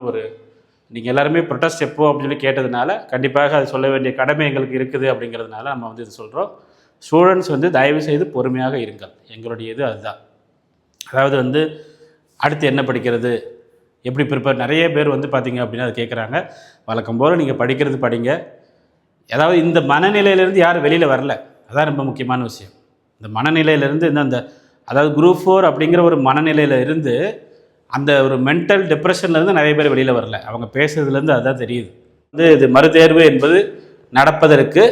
ஒரு நீங்கள் எல்லாருமே ப்ரொட்டஸ்ட் எப்போ அப்படின்னு சொல்லி கேட்டதுனால கண்டிப்பாக அது சொல்ல வேண்டிய கடமை எங்களுக்கு இருக்குது அப்படிங்கிறதுனால நம்ம வந்து இது சொல்கிறோம் ஸ்டூடெண்ட்ஸ் வந்து தயவு செய்து பொறுமையாக இருங்கள். எங்களுடைய இது அதுதான். அதாவது வந்து அடுத்து என்ன படிக்கிறது? எப்படி ப்ரிப்பேர் நிறைய பேர் வந்து பார்த்தீங்க அப்படின்னா அதை கேட்குறாங்க வழக்கம் போல் நீங்கள் படிக்கிறது படிங்க. அதாவது இந்த மனநிலையிலேருந்து யாரும் வெளியில் வரல. அதான் ரொம்ப முக்கியமான விஷயம். இந்த மனநிலையிலேருந்து இந்த அந்த அதாவது குரூப் ஃபோர் அப்படிங்கிற ஒரு மனநிலையில் இருந்து அந்த ஒரு மென்டல் டிப்ரெஷன்லேருந்து நிறைய பேர் வெளியில் வரல. அவங்க பேசுறதுலேருந்து அதுதான் தெரியுது. வந்து இது மறுதேர்வு என்பது நடப்பதற்கு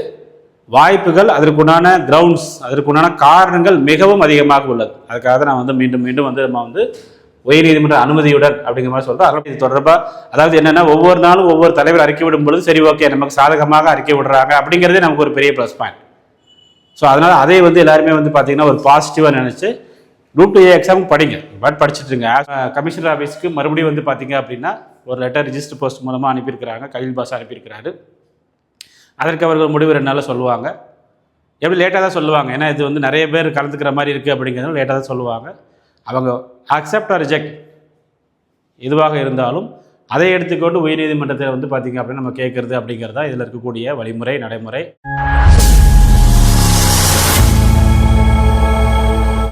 வாய்ப்புகள் அதற்குண்டான கிரவுண்ட்ஸ் அதற்குண்டான காரணங்கள் மிகவும் அதிகமாக உள்ளது. அதுக்காக தான் நான் வந்து மீண்டும் மீண்டும் வந்து நம்ம வந்து உயர்நீதிமன்ற அனுமதியுடன் அப்படிங்கிற மாதிரி சொல்கிறோம் இது தொடர்பாக அதாவது என்னென்னா ஒவ்வொரு நாளும் ஒவ்வொரு தலைவர் அறிக்கை விடும் பொழுது சரி ஓகே நமக்கு சாதகமாக அறிக்கை விடுறாங்க அப்படிங்கிறதே நமக்கு ஒரு பெரிய ப்ளஸ் பாயிண்ட் ஸோ அதனால் அதை வந்து எல்லாருமே வந்து பார்த்திங்கன்னா ஒரு பாசிட்டிவாக நினச்சி குரூப் டூ ஏ எக்ஸாம் படிங்க. பட் படிச்சுட்டுருங்க. கமிஷனர் ஆஃபீஸ்க்கு மறுபடியும் வந்து பார்த்தீங்க அப்படின்னா ஒரு லெட்டர் ரிஜிஸ்டர் போஸ்ட் மூலமாக அனுப்பியிருக்கிறாங்க. கலில் பாஸ் அனுப்பியிருக்கிறாரு. அதற்கு அவர்கள் முடிவு ரெண்டு நாளில் சொல்லுவாங்க. எப்படி லேட்டாக தான் சொல்லுவாங்க? ஏன்னா இது வந்து நிறைய பேர் கலந்துக்கிற மாதிரி இருக்குது அப்படிங்கிறதுனால லேட்டாக தான் சொல்லுவாங்க. அவங்க அக்செப்ட் ஆர் ரிஜெக்ட் எதுவாக இருந்தாலும் அதை எடுத்துக்கொண்டு உயர்நீதிமன்றத்தில் வந்து பார்த்தீங்க அப்படின்னா நம்ம கேட்குறது அப்படிங்கிறது தான் இதில் இருக்கக்கூடிய வழிமுறை நடைமுறை.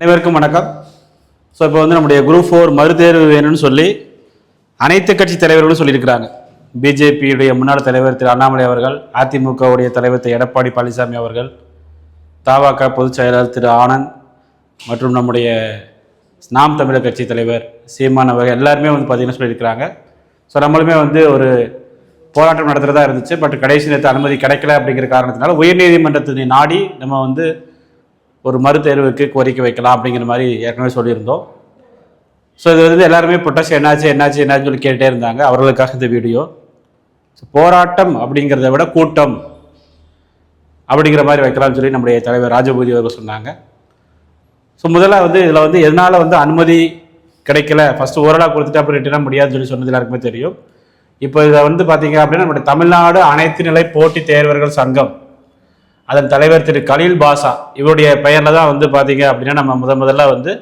அனைவருக்கும் வணக்கம். ஸோ இப்போ வந்து நம்முடைய குரூப் ஃபோர் மறுதேர்வு வேணும்னு சொல்லி அனைத்து கட்சி தலைவர்களும் சொல்லியிருக்கிறாங்க. பிஜேபியுடைய முன்னாள் தலைவர் திரு அண்ணாமலை அவர்கள் அதிமுகவுடைய தலைவர் திரு எடப்பாடி பழனிசாமி அவர்கள் தவாக பொதுச் செயலாளர் திரு ஆனந்த் மற்றும் நம்முடைய நாம் தமிழர் கட்சி தலைவர் சீமான் அவர்கள் எல்லாருமே வந்து பார்த்தீங்கன்னா சொல்லியிருக்கிறாங்க. ஸோ நம்மளுமே வந்து ஒரு போராட்டம் நடத்துகிறதா இருந்துச்சு. பட் கடைசி நேரத்தில் அனுமதி கிடைக்கல அப்படிங்கிற காரணத்தினால உயர்நீதிமன்றத்தினை நாடி நம்ம வந்து ஒரு மறுதேர்வுக்கு கோரிக்கை வைக்கலாம் அப்படிங்கிற மாதிரி ஏற்கனவே சொல்லியிருந்தோம். ஸோ இது வந்து எல்லாருமே ப்ரொட்டஸ்ட் என்னாச்சு என்னாச்சு என்னாச்சு சொல்லி கேட்டே இருந்தாங்க. அவர்களுக்காக இந்த வீடியோ ஸோ போராட்டம் அப்படிங்கிறத விட கூட்டம் அப்படிங்கிற மாதிரி வைக்கலாம்னு சொல்லி நம்முடைய தலைவர் ராஜபூதி அவர்கள் சொன்னாங்க. ஸோ முதல்ல வந்து இதில் வந்து எதனால் வந்து அனுமதி கிடைக்கல? ஃபஸ்ட்டு ஓரளவு கொடுத்துட்டு அப்புறம் ரிட்டர்னாக முடியாதுன்னு சொல்லி சொன்னது எல்லாருக்குமே தெரியும். இப்போ இதை வந்து பார்த்தீங்க அப்படின்னா நம்முடைய தமிழ்நாடு அனைத்து நிலை போட்டித் தேர்வர்கள் சங்கம் அதன் தலைவர் திரு கலீல் பாஷா இவருடைய பெயரில் தான் வந்து பார்த்தீங்க அப்படின்னா நம்ம முத முதல்ல வந்து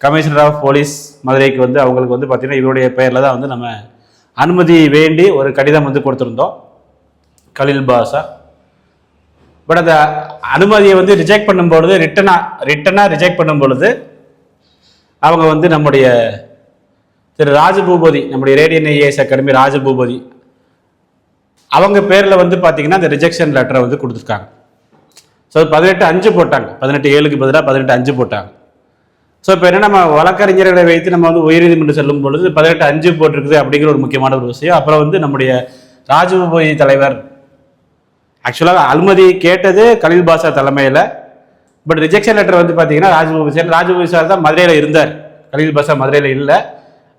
கமிஷனர் ஆஃப் போலீஸ் மதுரைக்கு வந்து அவங்களுக்கு வந்து பார்த்தீங்கன்னா இவருடைய பெயரில் தான் வந்து நம்ம அனுமதி வேண்டி ஒரு கடிதம் வந்து கொடுத்துருந்தோம். கலீல் பாஷா பட் அந்த அனுமதியை வந்து ரிஜெக்ட் பண்ணும்பொழுது ரிட்டனாக ரிட்டனாக ரிஜெக்ட் பண்ணும் பொழுது அவங்க வந்து நம்முடைய திரு ராஜபூபதி நம்முடைய ரேடியன் ஐஏஎஸ் அகாடமி ராஜபூபதி அவங்க பேரில் வந்து பார்த்தீங்கன்னா அந்த ரிஜெக்ஷன் லெட்டரை வந்து கொடுத்துருக்காங்க. ஸோ பதினெட்டு அஞ்சு போட்டாங்க. பதினெட்டு ஏழுக்கு பதிலாக பதினெட்டு அஞ்சு போட்டாங்க. ஸோ இப்போ என்ன நம்ம வழக்கறிஞர்களை வைத்து நம்ம வந்து உயர்நீதிமன்றம் செல்லும் பொழுது பதினெட்டு அஞ்சு போட்டிருக்குது அப்படிங்கிற ஒரு முக்கியமான ஒரு விஷயம். அப்புறம் வந்து நம்முடைய ராஜபோய் தலைவர் ஆக்சுவலாக அனுமதி கேட்டது கலில் பாஷா தலைமையில். பட் ரிஜெக்ஷன் லெட்டர் வந்து பார்த்தீங்கன்னா ராஜபோய் சார் சார் தான் மதுரையில் இருந்தார். கலில் பாஷா மதுரையில் இல்லை.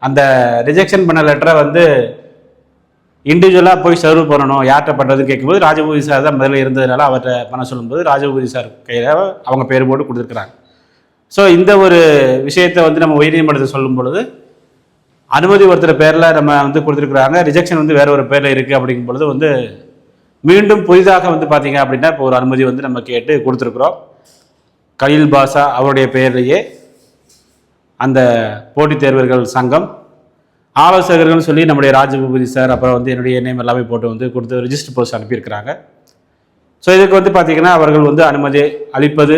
அந்த ரிஜெக்ஷன் பண்ண லெட்டரை வந்து இண்டிவிஜுவலாக போய் சர்வ் பண்ணணும் யார்கிட்ட பண்ணுறதுன்னு கேட்கும்போது ராஜபூதி சார் தான் முதல்ல இருந்ததுனால அவர்கிட்ட பண்ண சொல்லும்போது ராஜபூதி சார் கையில் அவங்க பேர் போட்டு கொடுத்துருக்குறாங்க. ஸோ இந்த ஒரு விஷயத்தை வந்து நம்ம உயர்நீதிமன்றத்தை சொல்லும் பொழுது அனுமதி ஒருத்தர் பேரில் நம்ம வந்து கொடுத்துருக்குறாங்க ரிஜெக்ஷன் வந்து வேற ஒரு பேரில் இருக்குது அப்படிங்கும் பொழுது வந்து மீண்டும் புதிதாக வந்து பார்த்தீங்க அப்படின்னா இப்போ ஒரு அனுமதி வந்து நம்ம கேட்டு கொடுத்துருக்குறோம். கலில் பாஷா அவருடைய பெயர்லேயே அந்த போட்டித் தேர்வர்கள் சங்கம் ஆலோசகர்கள்னு சொல்லி நம்முடைய ராஜபூபதி சார் அப்புறம் வந்து என்னுடைய நேம் எல்லாமே போட்டு வந்து கொடுத்து ரிஜிஸ்டர் போஸ்ட் அனுப்பியிருக்கிறாங்க. ஸோ இதுக்கு வந்து பார்த்தீங்கன்னா அவர்கள் வந்து அனுமதி அளிப்பது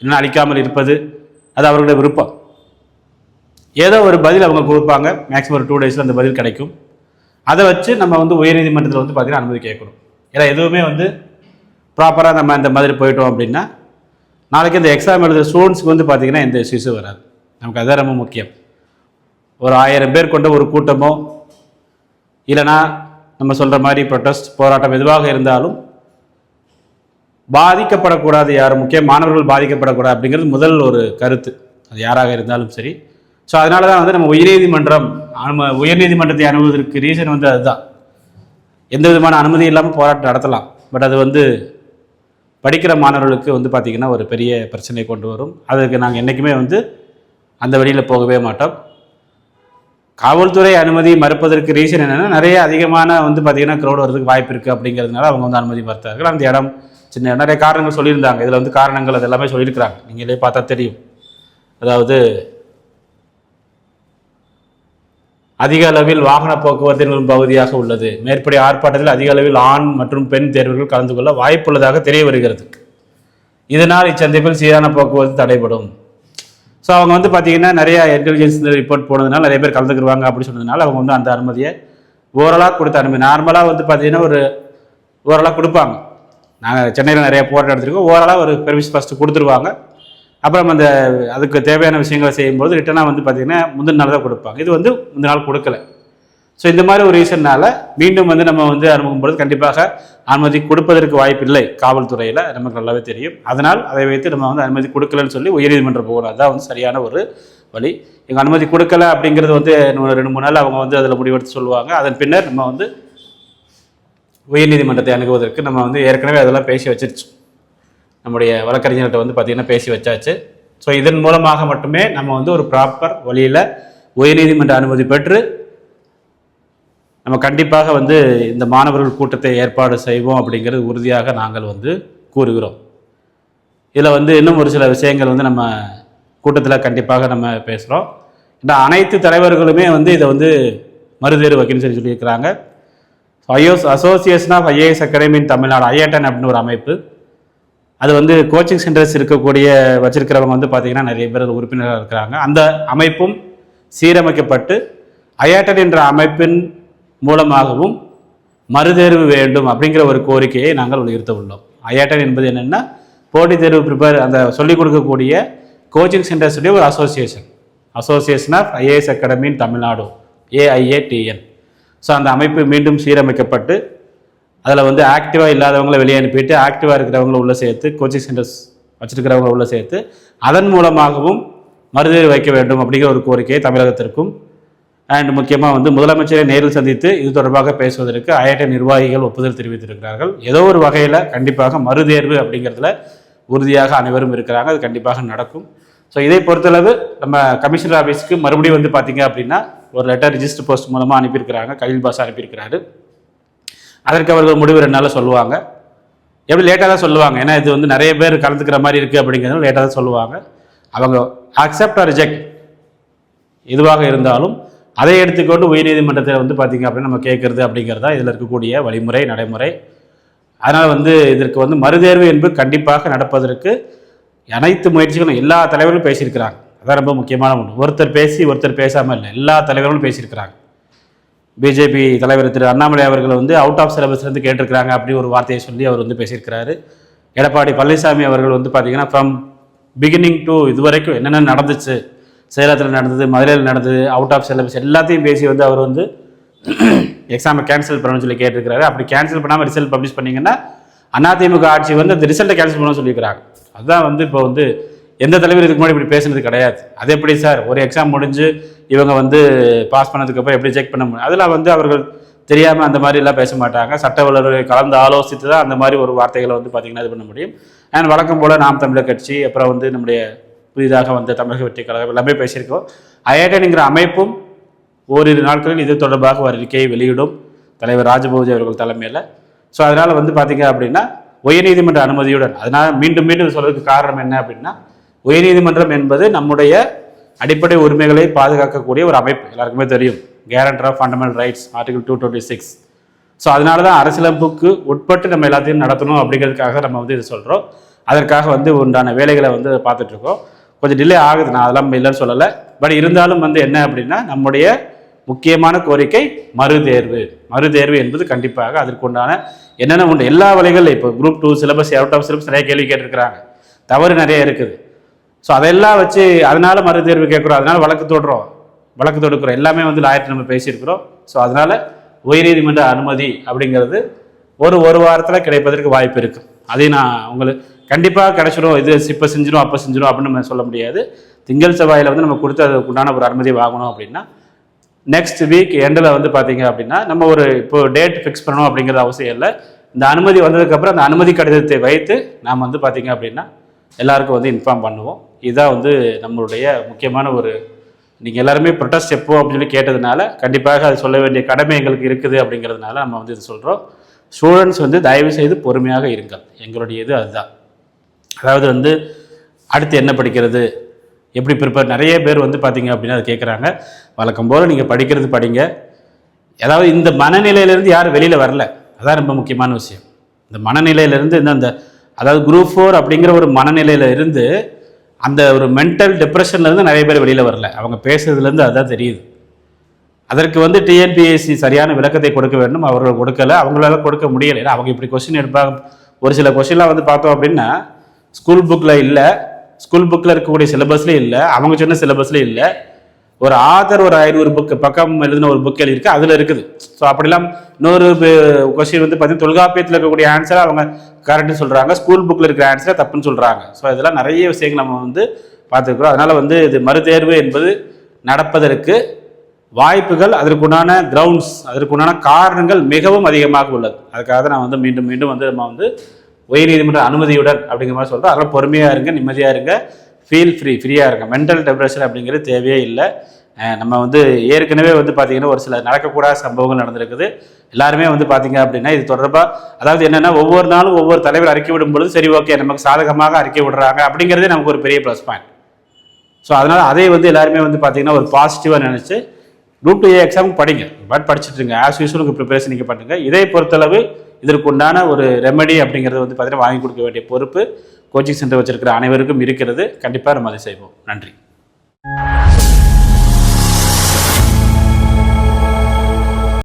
இல்லைன்னா அளிக்காமல் இருப்பது அது அவர்களுடைய விருப்பம். ஏதோ ஒரு பதில் அவங்க கொடுப்பாங்க. மேக்ஸிமம் ஒரு டூ டேஸில் அந்த பதில் கிடைக்கும். அதை வச்சு நம்ம வந்து உயர்நீதிமன்றத்தில் வந்து பார்த்திங்கன்னா அனுமதி கேட்கணும். ஏன்னா எதுவுமே வந்து ப்ராப்பராக நம்ம இந்த மாதிரி போயிட்டோம் அப்படின்னா நாளைக்கு இந்த எக்ஸாம் எழுதுகிற ஸ்டூடெண்ட்ஸ்க்கு வந்து பார்த்தீங்கன்னா எந்த இஷ்யூஸும் வராது. நமக்கு அதுதான் ரொம்ப முக்கியம். ஒரு ஆயிரம் பேர் கொண்ட ஒரு கூட்டமோ இல்லைனா நம்ம சொல்கிற மாதிரி ப்ரொட்டஸ்ட் போராட்டம் எதுவாக இருந்தாலும் பாதிக்கப்படக்கூடாது யார் முக்கிய மாணவர்கள் பாதிக்கப்படக்கூடாது அப்படிங்கிறது முதல் ஒரு கருத்து. அது யாராக இருந்தாலும் சரி. ஸோ அதனால தான் வந்து நம்ம உயர்நீதிமன்றம் நம்ம உயர்நீதிமன்றத்தை அணுகுவதற்கு ரீசன் வந்து அதுதான். எந்த விதமான அனுமதி இல்லாமல் போராட்டம் நடத்தலாம். பட் அது வந்து படிக்கிற மாணவர்களுக்கு வந்து பார்த்திங்கன்னா ஒரு பெரிய பிரச்சனை கொண்டு வரும். அதுக்கு நாங்கள் என்றைக்குமே வந்து அந்த வழியில் போகவே மாட்டோம். காவல்துறை அனுமதி மறுப்பதற்கு ரீசன் என்னென்னா நிறைய அதிகமான வந்து பார்த்திங்கன்னா க்ரௌட் வரதுக்கு வாய்ப்பு இருக்குது அப்படிங்கிறதுனால அவங்க வந்து அனுமதி மறுத்தார்கள். அந்த இடம் சின்ன நிறைய காரணங்கள் சொல்லியிருந்தாங்க. இதில் வந்து காரணங்கள் அது எல்லாமே சொல்லியிருக்கிறாங்க. நீங்களே பார்த்தா தெரியும். அதாவது அதிக அளவில் வாகன போக்குவரத்தின் பகுதியாக உள்ளது. மேற்படி ஆர்ப்பாட்டத்தில் அதிக அளவில் ஆண் மற்றும் பெண் தேர்வுகள் கலந்து கொள்ள வாய்ப்புள்ளதாக தெரிய வருகிறது. இதனால் இச்சந்திப்பில் சீரான போக்குவரத்து தடைபடும். ஸோ அவங்க வந்து பார்த்தீங்கன்னா நிறைய இன்டெலிஜென்ஸ் ரிப்போர்ட் போனதுனால நிறைய பேர் கலந்துக்குருவாங்க அப்படின்னு சொன்னதுனால அவங்க வந்து அந்த அனுமதியை ஓரலாக கொடுத்த அனுமதி. நார்மலாக வந்து பார்த்தீங்கன்னா ஒரு ஓரலாக கொடுப்பாங்க. நாங்கள் சென்னையில் நிறைய போராட்டம் எடுத்திருக்கோம் ஓரலாக ஒரு பெர்மிஷன் ஃபஸ்ட்டு கொடுத்துருவாங்க. அப்புறம் அந்த அதுக்கு தேவையான விஷயங்களை செய்யும்போது ரிட்டனாக வந்து பார்த்திங்கன்னா முந்தின நாள் தான் கொடுப்பாங்க. இது வந்து முந்தின நாள் கொடுக்கல. ஸோ இந்த மாதிரி ஒரு ரீசன்னால மீண்டும் வந்து நம்ம வந்து அனுமதிக்கும் பொழுது கண்டிப்பாக அனுமதி கொடுப்பதற்கு வாய்ப்பில்லை காவல்துறையில் நமக்கு நல்லாவே தெரியும். அதனால் அதை வைத்து நம்ம வந்து அனுமதி கொடுக்கலன்னு சொல்லி உயர்நீதிமன்றம் போகணும். அதுதான் வந்து சரியான ஒரு வழி. எங்கள் அனுமதி கொடுக்கல அப்படிங்கிறது வந்து ரெண்டு மூணு நாள் அவங்க வந்து அதில் முடிவெடுத்து சொல்லுவாங்க. அதன் பின்னர் நம்ம வந்து உயர்நீதிமன்றத்தை அணுகுவதற்கு நம்ம வந்து ஏற்கனவே அதெல்லாம் பேசி வச்சிருச்சு. நம்முடைய வழக்கறிஞர்கிட்ட வந்து பார்த்திங்கன்னா பேசி வச்சாச்சு. ஸோ இதன் மூலமாக மட்டுமே நம்ம வந்து ஒரு ப்ராப்பர் வழியில் உயர்நீதிமன்ற அனுமதி பெற்று நம்ம கண்டிப்பாக வந்து இந்த மாணவர்கள் கூட்டத்தை ஏற்பாடு செய்வோம் அப்படிங்கிறது உறுதியாக நாங்கள் வந்து கூறுகிறோம். இதில் வந்து இன்னும் ஒரு சில விஷயங்கள் வந்து நம்ம கூட்டத்தில் கண்டிப்பாக நம்ம பேசுகிறோம். இந்த அனைத்து தலைவர்களுமே வந்து இதை வந்து மறுதேர்வு வைக்கணும்னு சொல்லி சொல்லியிருக்கிறாங்க. ஐயோஸ் association of IAS academy in Tamil Nadu ஐஏடன் அப்படின்னு ஒரு அமைப்பு. அது வந்து கோச்சிங் சென்டர்ஸ் இருக்கக்கூடிய வச்சிருக்கிறவங்க வந்து பார்த்திங்கன்னா நிறைய பேர் உறுப்பினராக இருக்கிறாங்க. அந்த அமைப்பும் சீரமைக்கப்பட்டு ஐயாட்டன் என்ற அமைப்பின் மூலமாகவும் மறுதேர்வு வேண்டும் அப்படிங்கிற ஒரு கோரிக்கையை நாங்கள் வலியுறுத்த உள்ளோம். ஐயாட்டன் என்பது என்னென்னா போட்டித் தேர்வு ப்ரிப்பேர் அந்த சொல்லிக் கொடுக்கக்கூடிய கோச்சிங் சென்டர்ஸுடைய ஒரு association association of IAS academy in Tamil Nadu AIATN so அந்த அமைப்பு மீண்டும் சீரமைக்கப்பட்டு அதில் வந்து ஆக்டிவாக இல்லாதவங்களை வெளியே அனுப்பிட்டு ஆக்டிவாக இருக்கிறவங்கள உள்ளே சேர்த்து கோச்சிங் சென்டர்ஸ் வச்சுருக்கிறவங்கள உள்ளே சேர்த்து அதன் மூலமாகவும் மறுதேர்வு வைக்க வேண்டும் அப்படிங்கிற ஒரு கோரிக்கையை தமிழகத்திற்கும் அண்ட் முக்கியமாக வந்து முதலமைச்சரை நேரில் சந்தித்து இது தொடர்பாக பேசுவதற்கு ஐஐடி நிர்வாகிகள் ஒப்புதல் தெரிவித்திருக்கிறார்கள். ஏதோ ஒரு வகையில் கண்டிப்பாக மறுதேர்வு அப்படிங்கிறதுல உறுதியாக அனைவரும் இருக்கிறாங்க. அது கண்டிப்பாக நடக்கும். ஸோ இதை பொறுத்தளவு நம்ம கமிஷனர் ஆஃபீஸ்க்கு மறுபடியும் வந்து பார்த்தீங்க அப்படின்னா ஒரு லெட்டர் ரிஜிஸ்டர் போஸ்ட் மூலமாக அனுப்பியிருக்கிறாங்க. கையில் பாஸ் அனுப்பியிருக்கிறாரு. அதற்கு அவர்கள் முடிவு ரெண்டு நாளில் சொல்லுவாங்க. எப்படி லேட்டாக தான் சொல்லுவாங்க. ஏன்னா இது வந்து நிறைய பேர் கலந்துக்கிற மாதிரி இருக்குது அப்படிங்கிறது லேட்டாக தான் சொல்லுவாங்க. அவங்க அக்செப்ட் ஆர் ரிஜெக்ட் எதுவாக இருந்தாலும் அதை எடுத்துக்கொண்டு உயர்நீதிமன்றத்தில் வந்து பார்த்திங்க அப்படின்னா நம்ம கேட்குறது அப்படிங்கிறது தான் இதில் இருக்கக்கூடிய வழிமுறை நடைமுறை. அதனால் வந்து இதற்கு வந்து மறுதேர்வு என்பது கண்டிப்பாக நடப்பதற்கு அனைத்து முயற்சிகளும் எல்லா தலைவர்களும் பேசியிருக்கிறாங்க. அதான் ரொம்ப முக்கியமான ஒன்று. ஒருத்தர் பேசி ஒருத்தர் பேசாமல் இல்லை. எல்லா தலைவர்களும் பேசியிருக்கிறாங்க. பிஜேபி தலைவர் திரு அண்ணாமலை அவர்கள் வந்து அவுட் ஆஃப் சிலபஸ்லேருந்து கேட்டிருக்கிறாங்க அப்படி ஒரு வார்த்தையை சொல்லி அவர் வந்து பேசியிருக்கிறாரு. எடப்பாடி பழனிசாமி அவர்கள் வந்து பார்த்தீங்கன்னா ஃப்ரம் பிகினிங் டு இதுவரைக்கும் என்னென்ன நடந்துச்சு சேலத்தில் நடந்தது மதுரையில் நடந்தது அவுட் ஆஃப் சிலபஸ் எல்லாத்தையும் பேசி வந்து அவர் வந்து எக்ஸாமை கேன்சல் பண்ணணும்னு சொல்லி கேட்டிருக்கிறாரு. அப்படி கேன்சல் பண்ணாமல் ரிசல்ட் பப்ளிஷ் பண்ணிங்கன்னா அதிமுக ஆட்சி வந்து அந்த ரிசல்ட்டை கேன்சல் பண்ண சொல்லியிருக்கிறாங்க. அதுதான் வந்து இப்போ வந்து எந்த தலைவர் இதுக்கு முன்னாடி இப்படி பேசுனது கிடையாது. அது எப்படி சார்? ஒரு எக்ஸாம் முடிஞ்சு இவங்க வந்து பாஸ் பண்ணதுக்கப்புறம் எப்படி செக் பண்ண முடியும்? அதெல்லாம் வந்து அவர்கள் தெரியாமல் அந்த மாதிரி எல்லாம் பேச மாட்டாங்க. சட்ட வல்லுநரை கலந்து ஆலோசித்து தான் அந்த மாதிரி ஒரு வார்த்தைகளை வந்து பார்த்திங்கன்னா இது பண்ண முடியும். அண்ட் வழக்கம் போல் நாம் தமிழர் கட்சி அப்புறம் வந்து நம்முடைய புதிதாக வந்த தமிழக வெற்றி கழகம் எல்லாமே பேசியிருக்கோம். ஐஐடன்ங்கிற அமைப்பும் ஓரிரு நாட்களில் இது தொடர்பாக ஒரு அறிக்கையை வெளியிடும் தலைவர் ராஜபோஜி அவர்கள் தலைமையில். ஸோ அதனால் வந்து பார்த்தீங்க அப்படின்னா உயர்நீதிமன்ற அனுமதியுடன் அதனால் மீண்டும் மீண்டும் சொல்கிறதுக்கு காரணம் என்ன அப்படின்னா உயர்நீதிமன்றம் என்பது நம்முடைய அடிப்படை உரிமைகளை பாதுகாக்கக்கூடிய ஒரு அமைப்பு. எல்லாருக்குமே தெரியும். Guarantor of fundamental rights article two twenty six so அதனால தான் அரசியலமைப்புக்கு உட்பட்டு நம்ம எல்லாத்தையும் நடத்தணும் அப்படிங்கிறதுக்காக நம்ம வந்து இது சொல்கிறோம் அதற்காக வந்து உண்டான வேலைகளை வந்து பார்த்துட்ருக்கோம் கொஞ்சம் டிலே ஆகுது. நான் அதெல்லாம் இல்லைன்னு சொல்லலை. பட் இருந்தாலும் வந்து என்ன அப்படின்னா நம்முடைய முக்கியமான கோரிக்கை மறுதேர்வு. மறுதேர்வு என்பது கண்டிப்பாக அதற்குண்டான என்னென்ன உண்டு? எல்லா வழிகளில் இப்போ group two syllabus out of syllabus நிறைய கேள்வி கேட்டிருக்கிறாங்க. தவறு நிறைய இருக்குது. ஸோ அதெல்லாம் வச்சு அதனால மறுதேர்வு கேட்குறோம். அதனால வழக்கு தொடுறோம். வழக்கு தொடுக்கிறோம். எல்லாமே வந்து லாயர்ட்டு நம்ம பேசியிருக்கிறோம். ஸோ அதனால உயர்நீதிமன்ற அனுமதி அப்படிங்கிறது ஒரு ஒரு வாரத்தில் கிடைப்பதற்கு வாய்ப்பு இருக்குது அதையும் நான் உங்களுக்கு கண்டிப்பாக கிடச்சிடும் இது இப்போ செஞ்சிடும் அப்போ செஞ்சிடும் அப்படின்னு நம்ம சொல்ல முடியாது. திங்கள் செவ்வாயில் வந்து நம்ம கொடுத்து அதுக்கு உண்டான ஒரு அனுமதி வாங்கணும் அப்படின்னா நெக்ஸ்ட் வீக் எண்டில் வந்து பார்த்தீங்க அப்படின்னா நம்ம ஒரு இப்போ டேட் ஃபிக்ஸ் பண்ணணும் அப்படிங்கிறது அவசியம் இல்லை. இந்த அனுமதி வந்ததுக்கப்புறம் அந்த அனுமதி கடிதத்தை வைத்து நாம் வந்து பார்த்தீங்க அப்படின்னா எல்லாருக்கும் வந்து இன்ஃபார்ம் பண்ணுவோம். இதுதான் வந்து நம்மளுடைய முக்கியமான ஒரு நீங்கள் எல்லாருமே ப்ரொட்டஸ்ட் எப்போ அப்படின்னு சொல்லி கேட்டதுனால கண்டிப்பாக அது சொல்ல வேண்டிய கடமை எங்களுக்கு இருக்குது அப்படிங்கிறதுனால நம்ம வந்து இது சொல்கிறோம் ஸ்டூடெண்ட்ஸ் வந்து தயவு செய்து பொறுமையாக இருங்கள். எங்களுடைய இது அதுதான். அதாவது வந்து அடுத்து என்ன படிக்கிறது எப்படி ப்ரிப்பேர் நிறைய பேர் வந்து பார்த்தீங்க அப்படின்னா அதை கேட்குறாங்க. வழக்கம் போல் நீங்கள் படிக்கிறது படிங்க. அதாவது இந்த மனநிலையிலேருந்து யாரும் வெளியில் வரல. அதான் ரொம்ப முக்கியமான விஷயம். இந்த மனநிலையிலேருந்து இந்த அந்த அதாவது குரூப் ஃபோர் அப்படிங்கிற ஒரு மனநிலையில இருந்து அந்த ஒரு மென்டல் டிப்ரெஷன்லேருந்து நிறைய பேர் வெளியில் வரல. அவங்க பேசுறதுலேருந்து அதுதான் தெரியுது. அதற்கு வந்து டிஎன்பிஎஸ்சி சரியான விளக்கத்தை கொடுக்க வேண்டும். அவர்கள் கொடுக்கல. அவங்களால கொடுக்க முடியல. அவங்க இப்படி கொஸ்டின் எடுப்பாங்க. ஒரு சில கொஸ்டின்லாம் வந்து பார்த்தோம் அப்படின்னா ஸ்கூல் புக்கில் இல்லை. ஸ்கூல் புக்கில் இருக்கக்கூடிய சிலபஸ்லேயும் இல்லை. அவங்க சொன்ன சிலபஸ்லேயும் இல்லை. ஒரு ஆதர் ஒரு ஐநூறு புக்கு பக்கம் எழுதின ஒரு புக் எழுதியிருக்கு. அதில் இருக்குது. ஸோ அப்படிலாம் இன்னொரு கொஸ்டின் வந்து பார்த்தீங்கன்னா தொல்காப்பியத்தில் இருக்கக்கூடிய ஆன்சரை அவங்க கரெக்டுன்னு சொல்கிறாங்க ஸ்கூல் புக்கில் இருக்கிற ஆன்சரை தப்புன்னு சொல்கிறாங்க ஸோ இதெல்லாம் நிறைய விஷயங்கள் நம்ம வந்து பார்த்துருக்குறோம். அதனால் வந்து இது மறுதேர்வு என்பது நடப்பதற்கு வாய்ப்புகள் அதற்குண்டான கிரவுண்ட்ஸ் அதற்குண்டான காரணங்கள் மிகவும் அதிகமாக உள்ளது. அதுக்காக நான் வந்து மீண்டும் மீண்டும் வந்து நம்ம வந்து உயர்நீதிமன்ற அனுமதியுடன் அப்படிங்கிற மாதிரி சொல்கிறோம் அதெல்லாம் பொறுமையாக இருங்க நிம்மதியாக இருங்க. ஃபீல் ஃப்ரீ ஃப்ரீயாக இருங்க. மென்டல் டெப்ரெஷன் அப்படிங்கிறது தேவையே இல்லை. நம்ம வந்து ஏற்கனவே வந்து பார்த்தீங்கன்னா ஒரு சில நடக்கக்கூடாத சம்பவங்கள் நடந்திருக்குது. எல்லாருமே வந்து பார்த்தீங்க அப்படின்னா இது தொடர்பாக அதாவது என்னென்னா ஒவ்வொரு நாளும் ஒவ்வொரு தலைவர் அறிக்கை விடும் பொழுது சரி ஓகே நமக்கு சாதகமாக அறிக்கை விடுறாங்க அப்படிங்கிறதே நமக்கு ஒரு பெரிய ப்ளஸ் பாயிண்ட் ஸோ அதனால் அதை வந்து எல்லாருமே வந்து பார்த்தீங்கன்னா ஒரு பாசிட்டிவாக நினச்சி குரூப் டூ ஏ எக்ஸாமுக்கு படிங்க. பட் படிச்சுட்டுருங்க ஆஸ் யூஸ்வல் உங்கள் ப்ரிப்பரேஷன் நீங்கள் பண்ணுங்கள் இதை பொறுத்தளவு இதற்குண்டான ஒரு ரெமெடி அப்படிங்கிறது வந்து பார்த்தீங்கன்னா வாங்கி கொடுக்க வேண்டிய பொறுப்பு கோச்சிங் சென்டர் வச்சிருக்கிற அனைவருக்கும் இருக்கிறது. கண்டிப்பாக நம்ம அதை செய்வோம். நன்றி.